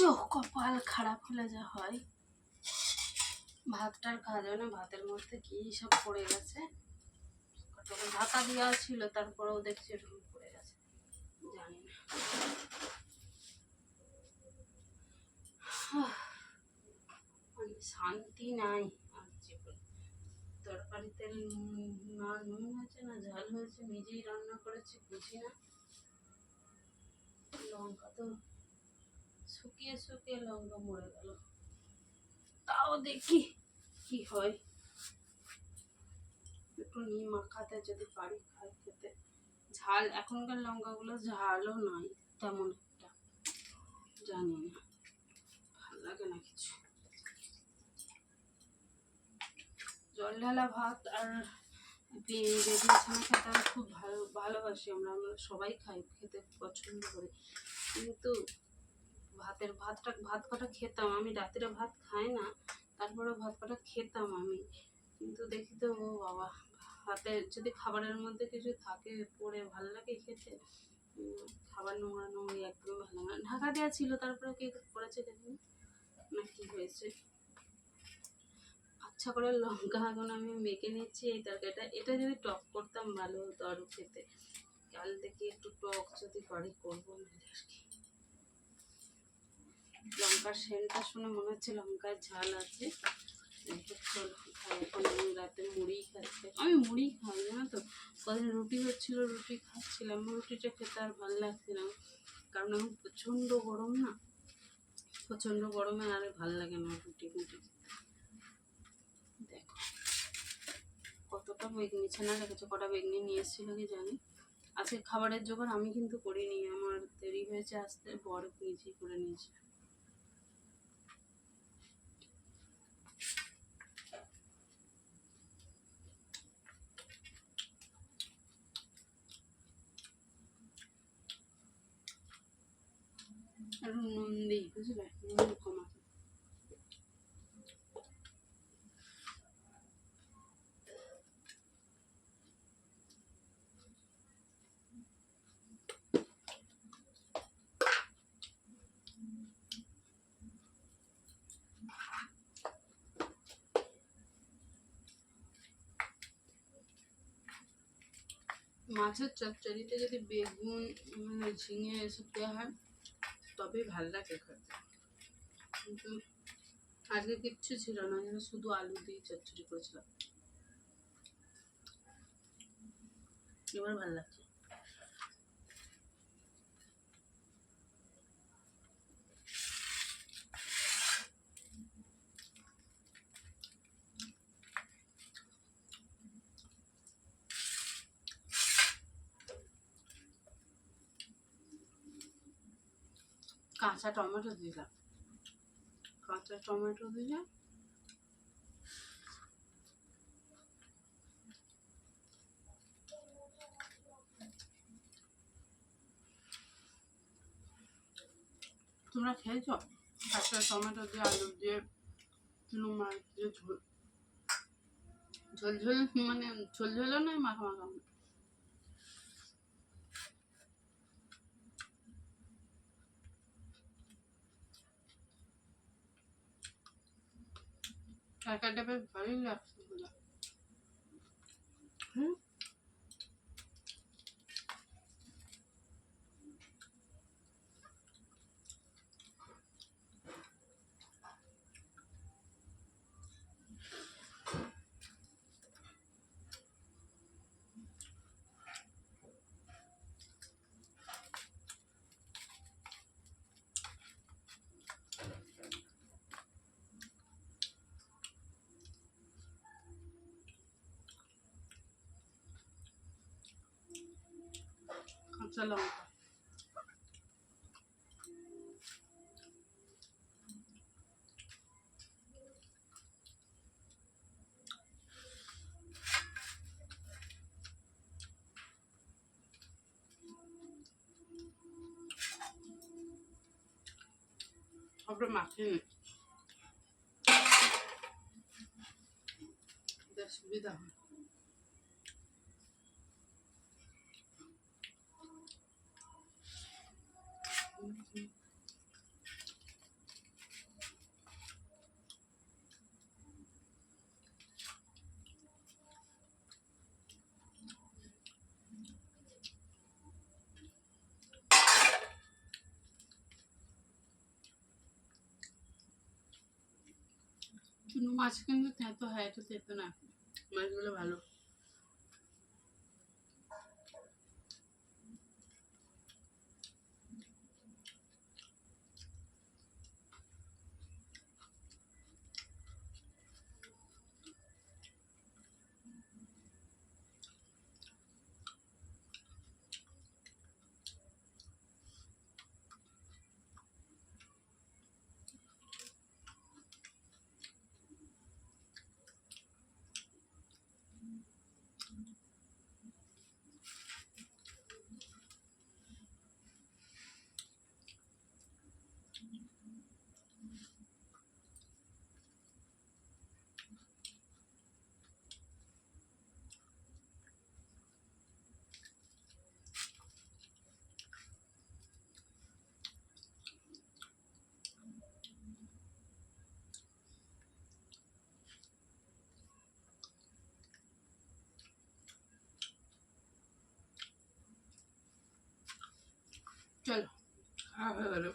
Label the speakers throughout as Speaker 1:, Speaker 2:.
Speaker 1: চোখ কপাল খারাপ হলে যা হয়। ভাতটার খাওয়া যাবে না ভাতের মধ্যে কি সব পড়ে গেছে? ঢাকা দেওয়া ছিল, তারপরেও দেখছি এরকম পড়ে গেছে। জানি না। মানে শান্তি নাই আর জীবনে। তরকারিতে না, নুন হয়েছে না, ঝাল হয়েছে, নিজেই রান্না করেছি, বুঝি না। লঙ্কা তো শুকিয়ে শুকিয়ে লঙ্কা মরে গেল। তাও দেখি কি হয়। একটু নিয়ে মাখাতে যদি পারি খাই খেতে। ঝাল, এখনকার লঙ্কাগুলো ঝালও নাই, তেমন একটা। জানি না, ভালো লাগে না কিছু। জল ঢালা ভাত আর বেগুন খেতে খুব ভালো, ভালোবাসি আমরা আমরা সবাই খাই, খেতে পছন্দ করি। কিন্তু ভাতের ভাতটা ভাত কটা খেতাম আমি, রাত্রে ভাত খাই না তারপরে ভাত কটা খেতাম আমি। কিন্তু দেখি তো, ও বাবা ভাতে যদি খাবারের মধ্যে কিছু থাকে, পড়ে ভালো লাগে খেতে খাবার নোংরা নোংরি একদম ভালো লাগে ঢাকা দেওয়া ছিল তারপরে কে করেছে দেখুন না কি হয়েছে। আচ্ছা করে লঙ্কা এখন আমি মেখে নিচ্ছি, এই তরকারিটা। এটা যদি টক করতাম, ভালো হতো আরও খেতে। কাল দেখি একটু টক যদি পারি করব আর কি। লঙ্কার সেন্টটা শুনে মনে হচ্ছে লঙ্কার ঝাল আছে। রাতে মুড়ি খাচ্ছি। আমি মুড়ি খাই, জানো তো? কদিন রুটি হচ্ছিল, রুটি খাচ্ছিলাম, রুটিটা খেতে আর ভালো লাগছে না। কারণ আমি প্রচণ্ড গরম না? প্রচণ্ড গরমে আর ভালো লাগে না রুটি খেতে। দেখো, কতটা বেগনি ছানা রেখেছে, কটা বেগনি নিয়ে এসেছিল কি জানি? আজকে খাবারের জোগাড় আমি কিন্তু করিনি, আমার দেরি হয়েছে, আসতে বড় নিজেই করে নিয়েছে আর নুন দিই বুঝলে নুন কম আছে মাছের চচ্চড়িতে যদি বেগুন মানে ঝিঙে এসব দেওয়া হয় তবেই ভালো লাগে খেতে কিন্তু আজকে কিচ্ছু ছিল না, যেন শুধু আলু দিয়ে চচ্চড়ি করেছিলাম। এবার ভালো লাগছে। কাঁচা টমেটো দিলাম কাঁচা টমেটো দিলে তোমরা খেয়েছো? কাঁচা টমেটো দিয়ে, আলু দিয়ে চুনো মাছ দিয়ে ঝোল। ঝোল ঝোল মানে ঝোল ঝোলও নয়, মাখা মাখা। তরকারিটা বেশ ভালোই লাগছে হুম কাঁচা লঙ্কা সবটা মাখিয়ে নি। বেশ সুবিধা হয়। মাছ কিন্তু তেঁতো হয় এটা তেঁতো না। মাছগুলো ভালো। চলো খাওয়া হয়ে গেল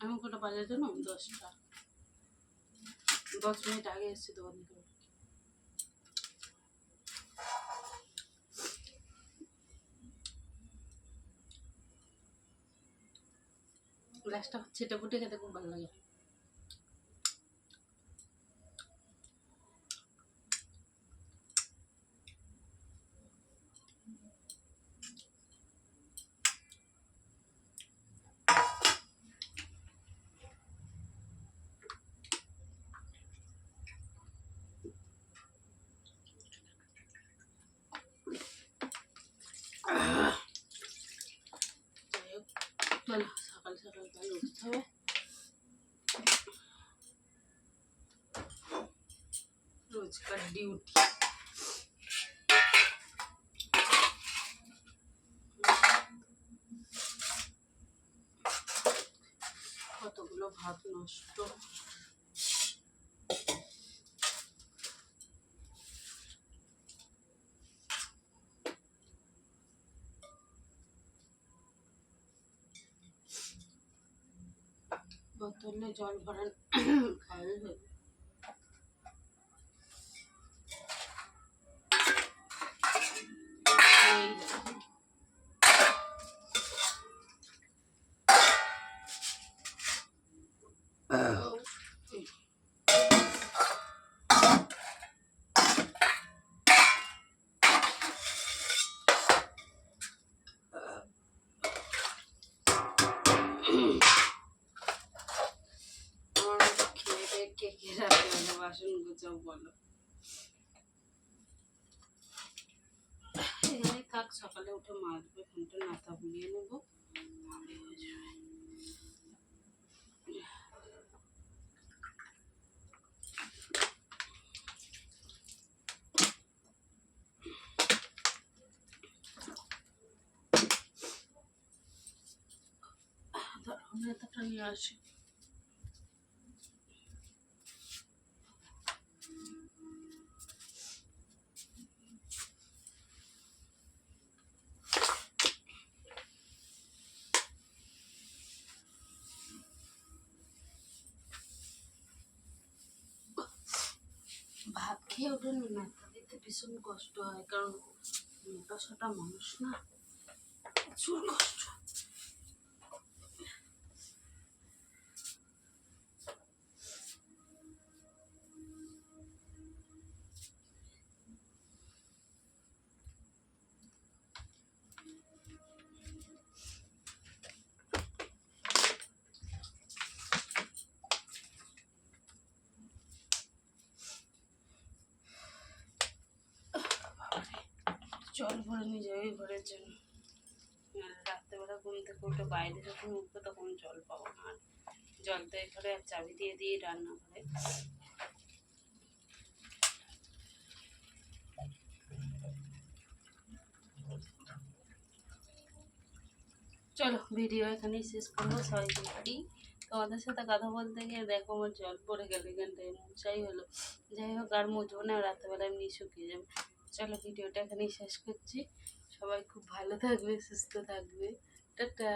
Speaker 1: আমি কটা বাজার জন্য দশটা দশ মিনিট আগে এসেছি দোকান থেকে গ্লাসটা ছেটে ফুটে খেতে খুব ভালো লাগে। রোজকার ডিউটি কতগুলো ভাত নষ্ট বোতলে জল ভরান খাওয়াই বাসন গুছাও বলো থাক সকালে উঠে মাজবে ফোনটা নাতা বুলিয়ে নেব। তাহলে হয়ে যাবে নেতাটা নিয়ে আসি ভাত খেয়ে ওঠে না নাতা দিতে ভীষণ কষ্ট হয়, কারণ মোটা সোটা মানুষ না, প্রচুর কষ্ট জল ভরে নিয়ে যাবে ঘরের জন্য। আর রাত্রেবেলা ঘুম থেকে উঠে বাইরে যখন উঠবো তখন জল পাবো না। আর জল তো এখানে আর চাবি দিয়ে দিয়ে রান্না করে। চলো ভিডিও এখানে শেষ করব সবাইকে বাড়ি তোমাদের সাথে কথা বলতে গিয়ে দেখো আমার জল পড়ে গেল এখানটায় মোচাই হলো। যাই হোক, আর মুছবো না রাত্রেবেলা এমনি শুকিয়ে যাবে। চলো ভিডিওটা এখানেই শেষ করছি। সবাই খুব ভালো থাকবে সুস্থ থাকবে। টাটা।